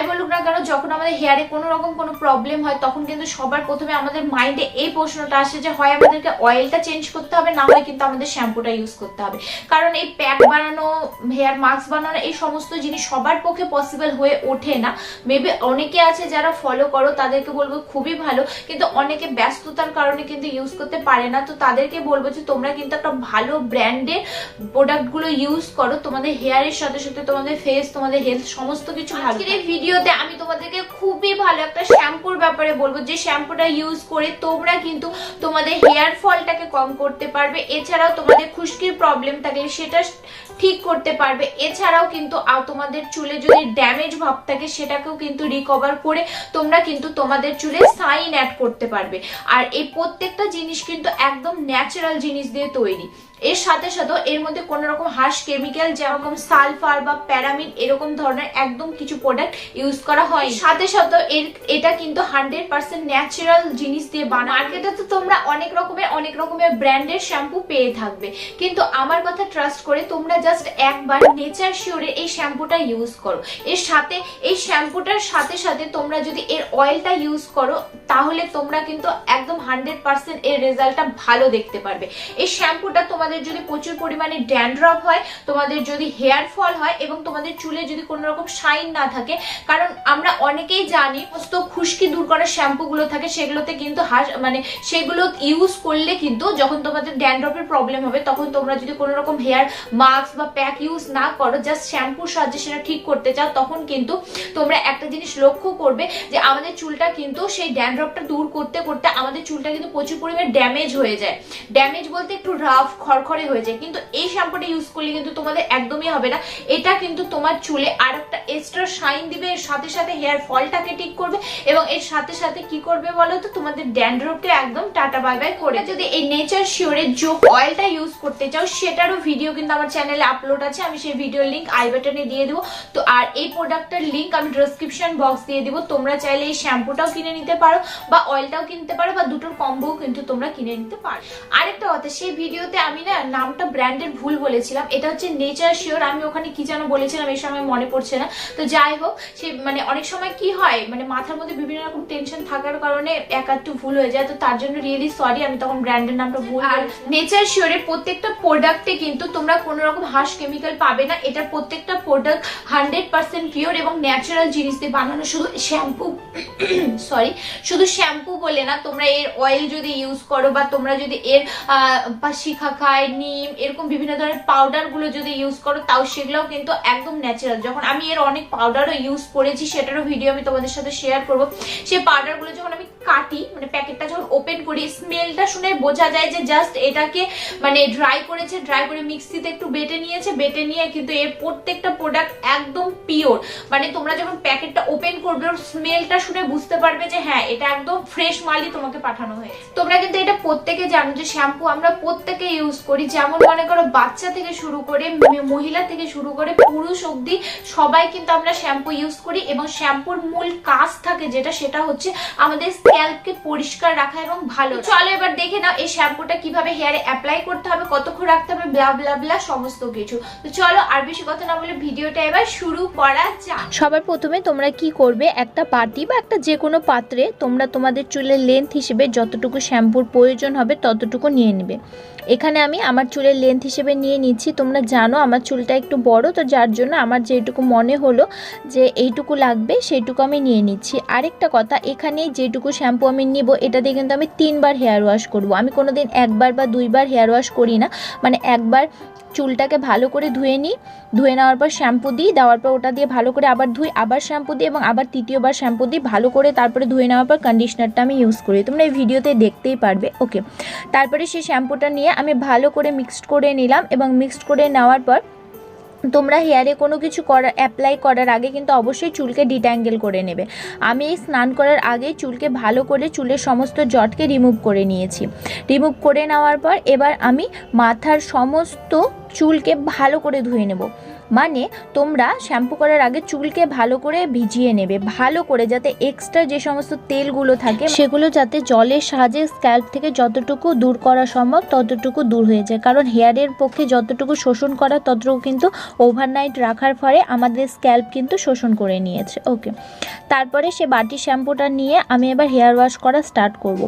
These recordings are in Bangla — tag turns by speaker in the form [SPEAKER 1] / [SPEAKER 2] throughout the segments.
[SPEAKER 1] যাই বলুক না কেন যখন আমাদের হেয়ারে কোনো রকম কোনো প্রবলেম হয় তখন কিন্তু সবার প্রথমে আমাদের মাইন্ডে এই প্রশ্নটা আসে যে হয় আমাদেরকে অয়েলটা চেঞ্জ করতে হবে না হয় কিন্তু আমাদের শ্যাম্পুটা ইউজ করতে হবে। কারণ এই প্যাক বানানো হেয়ার মাস্ক বানানো এই সমস্ত জিনিস সবার পক্ষে পসিবল হয়ে ওঠে না। মেবি অনেকে আছে যারা ফলো করো তাদেরকে বলব খুবই ভালো কিন্তু অনেকে ব্যস্ততার কারণে কিন্তু ইউজ করতে পারে না। তো তাদেরকে বলব যে তোমরা কিন্তু একটা ভালো ব্র্যান্ডের প্রোডাক্টগুলো ইউজ করো। তোমাদের হেয়ারের সাথে সাথে তোমাদের ফেস তোমাদের হেলথ সমস্ত কিছু ভালো আজকের এই ভিডিওতে আমি তোমাদেরকে খুবই ভালো একটা শ্যাম্পুর ব্যাপারে বলব। যে শ্যাম্পুটা ইউজ করে তোমরা কিন্তু তোমাদের হেয়ার ফলটাকে কম করতে পারবে। এছাড়াও তোমাদের খুশকির প্রবলেম থাকলে সেটা ঠিক করতে পারবে। এছাড়াও কিন্তু তোমাদের চুলে যদি ড্যামেজ ভাব থাকে, সেটাকেও কিন্তু রিকভার করে তোমরা কিন্তু তোমাদের চুলে সাইন অ্যাড করতে পারবে। আর এই প্রত্যেকটা জিনিস কিন্তু একদম ন্যাচারাল জিনিস দিয়ে তৈরি। এর সাথে সাথে এর মধ্যে কোনো রকম হার্শ কেমিক্যাল যেরকম সালফার বা প্যারামিন এরকম ধরনের একদম কিছু প্রোডাক্ট ইউজ করা হয় সাথে সাথে এর, এটা কিন্তু হান্ড্রেড পার্সেন্ট ন্যাচারাল জিনিস দিয়ে বানানো। মার্কেটে তো তোমরা অনেক রকমের অনেক রকমের ব্র্যান্ডের শ্যাম্পু পেয়ে থাকবে। কিন্তু আমার কথা ট্রাস্ট করে তোমরা জাস্ট একবার নেচার শিওরের এই শ্যাম্পুটা ইউজ করো। এর সাথে, এই শ্যাম্পুটার সাথে সাথে তোমরা যদি এর অয়েলটা ইউজ করো, তাহলে তোমরা কিন্তু একদম হান্ড্রেড পার্সেন্ট এর রেজাল্টটা ভালো দেখতে পারবে। এই শ্যাম্পুটা তোমাদের যদি প্রচুর পরিমাণে ড্যান্ড্রফ হয়, তোমাদের যদি হেয়ার ফল হয় এবং তোমাদের চুলে যদি কোনো রকম শাইন না থাকে, কারণ আমরা অনেকেই জানি সমস্ত খুশকি দূর করার শ্যাম্পুগুলো থাকে, সেগুলোতে কিন্তু মানে সেগুলো ইউজ করলে কিন্তু যখন তোমাদের ড্যান্ড্রফের প্রবলেম হবে, তখন তোমরা যদি কোনো রকম হেয়ার মাস্ক বা প্যাক ইউজ না করো জাস্ট শ্যাম্পুর সাহায্যে সেটা ঠিক করতে চাও, তখন কিন্তু তোমরা একটা জিনিস লক্ষ্য করবে যে আমাদের চুলটা কিন্তু সেই ড্যান্ড্রফটা দূর করতে করতে আমাদের চুলটা কিন্তু প্রচুর পরিমাণে ড্যামেজ হয়ে যায়। ড্যামেজ বলতে একটু রাফ খড়খড়ে হয়ে যায়। কিন্তু এই শ্যাম্পুটা ইউজ করলে কিন্তু তোমাদের একদমই হবে না। এটা কিন্তু তোমার চুলে আর একটা এক্সট্রা শাইন দিবে, এর সাথে সাথে হেয়ার ফলটাকে ঠিক করবে এবং এর সাথে সাথে কি করবে বলো তো? তোমাদের ড্যান্ড্রফকে একদম টাটা বাই বাই করে। যদি এই নেচার শিওরের যোগ অয়েলটা ইউজ করতে চাও, সেটারও ভিডিও কিন্তু আমার চ্যানেলে আপলোড আছে আমি সেই ভিডিওর লিঙ্ক আই বাটনে দিয়ে দেবো। তো আর এই প্রোডাক্টটার লিঙ্ক আমি ডেসক্রিপশন বক্স দিয়ে দেবো। তোমরা চাইলে এই শ্যাম্পুটাও কিনে নিতে পারো বা অয়েলটাও কিনতে পারো বা দুটোর কম্বো কিন্তু তোমরা কিনে নিতে পারো। আরেকটা কথা সেই ভিডিওতে আমি না নামটা ব্র্যান্ডের ভুল বলেছিলাম। এটা হচ্ছে নেচার শিওর আমি ওখানে কি যেন বলেছিলাম এই সময় মনে পড়ছে না। তো যাই হোক সে মানে অনেক সময় কি হয় মানে মাথার মধ্যে বিভিন্ন রকম টেনশন থাকার কারণে এক আধটু ভুল হয়ে যায়। তো তার জন্য রিয়েলি সরি আমি তখন ব্র্যান্ডের নামটা ভুল আর নেচার শিওরের প্রত্যেকটা প্রোডাক্টে কিন্তু তোমরা কোনো রকম হার্শ কেমিক্যাল পাবে না। এটার প্রত্যেকটা প্রোডাক্ট হান্ড্রেড পার্সেন্ট পিওর এবং ন্যাচারাল জিনিস দিয়ে বানানো। শুধু শ্যাম্পু সরি শুধু শ্যাম্পু বলে না, তোমরা এর অয়েল যদি ইউজ করো বা তোমরা যদি এর শিখা খায়, নিম, এরকম বিভিন্ন ধরনের পাউডারগুলো যদি ইউজ করো, তাও সেগুলোও কিন্তু একদম ন্যাচারাল যখন আমি এর অনেক পাউডারও ইউজ করেছি, সেটারও ভিডিও আমি তোমাদের সাথে শেয়ার করব। সেই পাউডারগুলো যখন আমি কাটি মানে প্যাকেটটা যখন ওপেন করি স্মেলটা শুনে বোঝা যায় যে জাস্ট এটাকে মানে ড্রাই করেছে ড্রাই করে মিক্সিতে একটু বেটে নিয়েছে, বেটে নিয়ে, কিন্তু এর প্রত্যেকটা প্রোডাক্ট একদম পিওর মানে তোমরা যখন প্যাকেটটা ওপেন করবে, ওর স্মেলটা শুনে বুঝতে পারবে যে হ্যাঁ এটা একদম ফ্রেশ মালই তোমাকে পাঠানো হয়েছে। তোমরা কিন্তু এটা প্রত্যেকে জানো যে শ্যাম্পু আমরা প্রত্যেকে ইউজ করি। যেমন মনে করো, বাচ্চা থেকে শুরু করে মহিলা থেকে শুরু করে, পুরুষ অবধি সবাই কিন্তু আমরা শ্যাম্পু ইউজ করি এবং শ্যাম্পুর মূল কাজ থাকে যেটা, সেটা হচ্ছে আমাদের স্ক্যাল্পকে পরিষ্কার রাখা এবং ভালো চলো এবার দেখে নাও, এই শ্যাম্পুটা কীভাবে হেয়ারে অ্যাপ্লাই করতে হবে, কতক্ষণ রাখতে হবে ব্লা ব্লা ব্লা সমস্ত কিছু। তো চলো আর বেশি কথা না বলে ভিডিওটা এবার শুরু করা যাক।
[SPEAKER 2] সবার প্রথমে তোমরা কি করবে? একটা বাটি বা একটা যে কোনো পাত্রে তোমরা তোমাদের চুলের লেন্থ হিসেবে যতটুকু শ্যাম্পুর প্রয়োজন হবে ততটুকু নিয়ে নেবে। এখানে আমি আমার চুলের লেন্থ হিসেবে নিয়ে নিচ্ছি। তোমরা জানো আমার চুলটা একটু বড়, তো যার জন্য আমার যেটুকু মনে হলো যে এইটুকু লাগবে সেইটুকু আমি নিয়ে নিচ্ছি। আরেকটা কথা এখানে যেটুকু শ্যাম্পু আমি নিব, এটা দিয়ে কিন্তু আমি তিনবার হেয়ার ওয়াশ করব। আমি কোনো দিন একবার বা দুইবার হেয়ার ওয়াশ করি না। মানে একবার চুলটাকে ভালো করে ধুয়ে নিই। ধুয়ে নেওয়ার পর শ্যাম্পু দিই, দেওয়ার পর ওটা দিয়ে ভালো করে আবার ধুই, আবার শ্যাম্পু দিই এবং আবার তৃতীয়বার শ্যাম্পু দিই, ভালো করে তারপরে ধুয়ে নেওয়ার পর কন্ডিশনারটা আমি ইউজ করি। তোমরা এই ভিডিওতে দেখতেই পারবে। ওকে তারপরে সেই শ্যাম্পুটা নিয়ে আমি ভালো করে মিক্সড করে নিলাম এবং মিক্সড করে নেওয়ার পর তোমরা হেয়ারে কোনো কিছু করার অ্যাপ্লাই করার আগে কিন্তু অবশ্যই চুলকে ডিট্যাঙ্গেল করে নেবে। আমি স্নান করার আগে চুলকে ভালো করে চুলের সমস্ত জটকে রিমুভ করে নিয়েছি। রিমুভ করে নেওয়ার পর এবার আমি মাথার সমস্ত চুলকে ভালো করে ধুয়ে নেব।
[SPEAKER 1] মানে তোমরা শ্যাম্পু করার আগে চুলকে ভালো করে ভিজিয়ে নেবে, ভালো করে যাতে এক্সট্রা যে সমস্ত তেলগুলো থাকে সেগুলো যাতে জলের সাহায্যে স্ক্যাল্প থেকে যতটুকু দূর করা সম্ভব ততটুকু দূর হয়ে যায়। কারণ হেয়ারের পক্ষে যতটুকু শোষণ করা ততটুকু কিন্তু ওভারনাইট রাখার ফলে আমাদের স্ক্যাল্প কিন্তু শোষণ করে নিয়েছে। ওকে তারপরে সে বাটি শ্যাম্পুটা নিয়ে আমি এবার হেয়ার ওয়াশ করা স্টার্ট করব।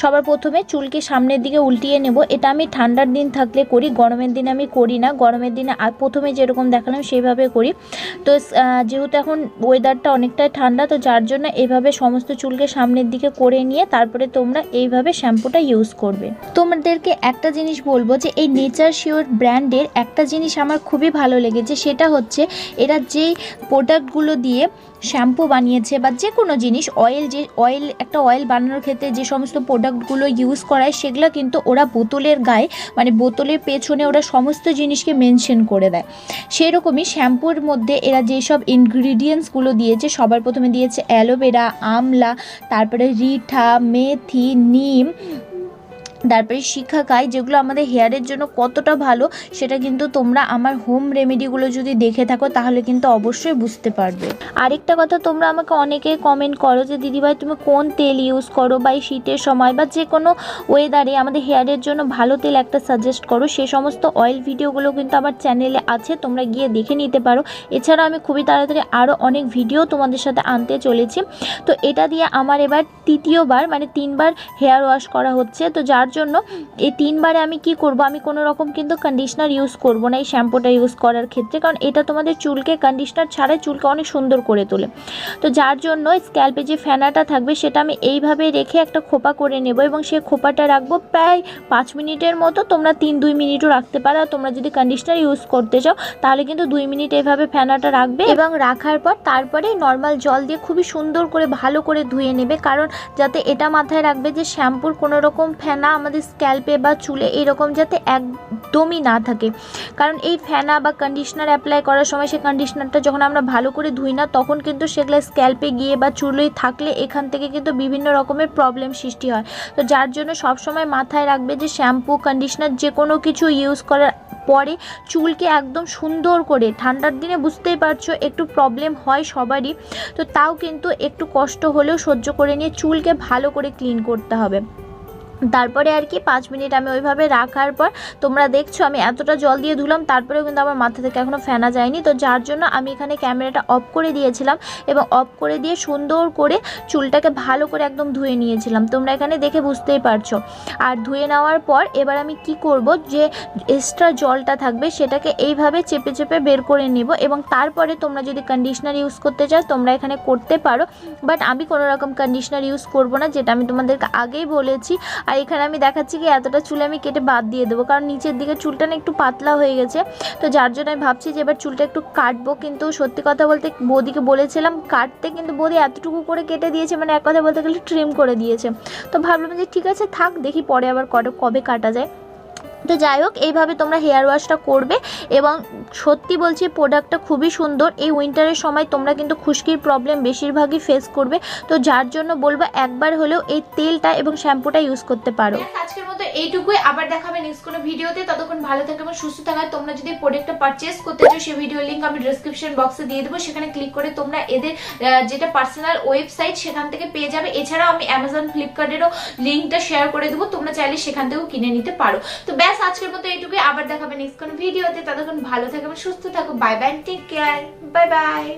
[SPEAKER 1] সবার প্রথমে চুলকে সামনের দিকে উল্টিয়ে নেব। এটা আমি ঠান্ডার দিন থাকলে করি, গরমের দিনে আমি করি না, গরমের দিনে আ- প্রথমে যেরকম দেখালাম সেইভাবে করি। তো যেহেতু এখন ওয়েদারটা অনেকটাই ঠান্ডা, তো যার জন্য এইভাবে সমস্ত চুলকে সামনের দিকে করে নিয়ে তারপরে তোমরা এইভাবে শ্যাম্পুটা ইউজ করবে। তোমাদেরকে একটা জিনিস বলব যে, এই নেচার শিওর ব্র্যান্ডের একটা জিনিস আমার খুবই ভালো লেগেছে, সেটা হচ্ছে এরা যেই প্রোডাক্টগুলো দিয়ে শ্যাম্পু বানিয়েছে বা যে কোনো জিনিস অয়েল যে অয়েল একটা অয়েল বানানোর ক্ষেত্রে যে সমস্ত প্রোডাক্টগুলো ইউজ করায়, সেগুলো কিন্তু ওরা বোতলের গায়ে মানে বোতলের পেছনে ওরা সমস্ত জিনিসকে মেনশন করে দেয়। সেরকমই শ্যাম্পুর মধ্যে এরা যেসব ইনগ্রিডিয়েন্টসগুলো দিয়েছে, সবার প্রথমে দিয়েছে অ্যালোভেরা, আমলা, তারপরে রিঠা, মেথি, নিম তারপরে শিখাকাই যেগুলো আমাদের হেয়ারের জন্য কতটা ভালো, সেটা কিন্তু তোমরা আমার হোম রেমেডিগুলো যদি দেখে থাকো, তাহলে কিন্তু অবশ্যই বুঝতে পারবে। আরেকটা কথা তোমরা আমাকে অনেকে কমেন্ট করো যে, দিদিভাই, তুমি কোন তেল ইউজ করো বা এই শীতের সময় বা যে কোনো ওয়েদারে আমাদের হেয়ারের জন্য ভালো তেল একটা সাজেস্ট করো? সে সমস্ত অয়েল ভিডিওগুলো কিন্তু আমার চ্যানেলে আছে, তোমরা গিয়ে দেখে নিতে পারো। এছাড়া আমি খুবই তাড়াতাড়ি আরও অনেক ভিডিও তোমাদের সাথে আনতে চলেছি। তো এটা দিয়ে আমার এবার তৃতীয়বার মানে তিনবার হেয়ার ওয়াশ করা হচ্ছে। তো যার জন্য এই তিনবারে আমি কি করব? আমি কোনো রকম কিন্তু কন্ডিশনার ইউজ করব না, এই শ্যাম্পুটা ইউজ করার ক্ষেত্রে। কারণ এটা তোমাদের চুলকে কন্ডিশনার ছাড়াই চুলকে অনেক সুন্দর করে তোলে। তো যার জন্য স্ক্যাল্পে যে ফেনাটা থাকবে, সেটা আমি এইভাবে রেখে একটা খোপা করে নেব এবং সেই খোপাটা রাখব প্রায় পাঁচ মিনিটের মতো। তোমরা তিন, দুই মিনিটও রাখতে পারো। আর তোমরা যদি কন্ডিশনার ইউজ করতে চাও, তাহলে কিন্তু দুই মিনিট এইভাবে ফেনাটা রাখবে এবং রাখার পর তারপরে নর্মাল জল দিয়ে খুবই সুন্দর করে ভালো করে ধুয়ে নেবে। কারণ যাতে এটা মাথায় রাখবে যে শ্যাম্পুর কোনো রকম ফেনা আমাদের স্ক্যাল্পে বা চুলে এরকম যাতে একদমই না থাকে। কারণ এই ফেনা বা কন্ডিশনার অ্যাপ্লাই করার সময় সেই কন্ডিশনারটা যখন আমরা ভালো করে ধুই না, তখন কিন্তু সেগুলো স্ক্যাল্পে গিয়ে বা চুলে থাকলে এখান থেকে কিন্তু বিভিন্ন রকমের প্রবলেম সৃষ্টি হয়। তো যার জন্য সবসময় মাথায় রাখবে যে শ্যাম্পু কন্ডিশনার যে কোনো কিছু ইউজ করার পরে চুলকে একদম সুন্দর করে, ঠান্ডার দিনে বুঝতেই পারছ একটু প্রবলেম হয় সবারই। তো তাও কিন্তু একটু কষ্ট হলেও সহ্য করে নিয়ে চুলকে ভালো করে ক্লিন করতে হবে। তারপরে আর কি পাঁচ মিনিট আমি ওইভাবে রাখার পর তোমরা দেখছ আমি এতটা জল দিয়ে ধুলাম, তারপরেও কিন্তু আমার মাথা থেকে এখনও ফেনা যায়নি। তো যার জন্য আমি এখানে ক্যামেরাটা অফ করে দিয়েছিলাম এবং অফ করে দিয়ে সুন্দর করে চুলটাকে ভালো করে একদম ধুয়ে নিয়েছিলাম। তোমরা এখানে দেখে বুঝতেই পারছ। আর ধুয়ে নেওয়ার পর এবার আমি কি করব যে এক্সট্রা জলটা থাকবে সেটাকে এইভাবে চেপে চেপে বের করে নেব এবং তারপরে তোমরা যদি কন্ডিশনার ইউজ করতে চাও তোমরা এখানে করতে পারো। বাট আমি কোনো রকম কন্ডিশনার ইউজ করব না, যেটা আমি তোমাদেরকে আগেই বলেছি। আর এখানে আমি দেখাচ্ছি কি এতটা চুল আমি কেটে বাদ দিয়ে দেবো, কারণ নিচের দিকে চুলটা না একটু পাতলা হয়ে গেছে। তো যার জন্য আমি ভাবছি যে এবার চুলটা একটু কাটবো, কিন্তু সত্যি কথা বলতে বৌদিকে বলেছিলাম কাটতে, কিন্তু বৌদি এতটুকু করে কেটে দিয়েছে মানে এক কথা বলতে গেলে ট্রিম করে দিয়েছে। তো ভাবলাম যে ঠিক আছে থাক, দেখি পরে আবার কবে কবে কাটা যায়। তো যাই হোক, এইভাবে তোমরা হেয়ার ওয়াশটা করবে এবং সত্যি বলছি প্রোডাক্টটা খুবই সুন্দর। এই উইন্টারের সময় তোমরা কিন্তু খুশকির প্রবলেম বেশিরভাগই ফেস করবে। তো যার জন্য বলব, একবার হলেও এই তেলটা এবং শ্যাম্পুটা ইউজ করতে পারো।
[SPEAKER 3] আজকের মতো এইটুকুই। আবার দেখাবে নেক্সট কোনো ভিডিওতে। ততক্ষণ ভালো থাকবে এবং সুস্থ থাকায় তোমরা যদি প্রোডাক্টটা পারচেস করতে চাও, সেই ভিডিও লিঙ্ক আমি ডিসক্রিপশন বক্সে দিয়ে দেবো। সেখানে ক্লিক করে তোমরা এদের যেটা পার্সোনাল ওয়েবসাইট সেখান থেকে পেয়ে যাবে। এছাড়াও আমি অ্যামাজন ফ্লিপকার্টেরও লিঙ্কটা শেয়ার করে দেবো। তোমরা চাইলে সেখান থেকেও কিনে নিতে পারো। তো ব্যাস আজকের মতো এইটুকুই। আবার দেখাবে নেক্সট কোনো ভিডিওতে ততক্ষণ ভালো থাকবেন সুস্থ থাকো। Bye bye take care bye bye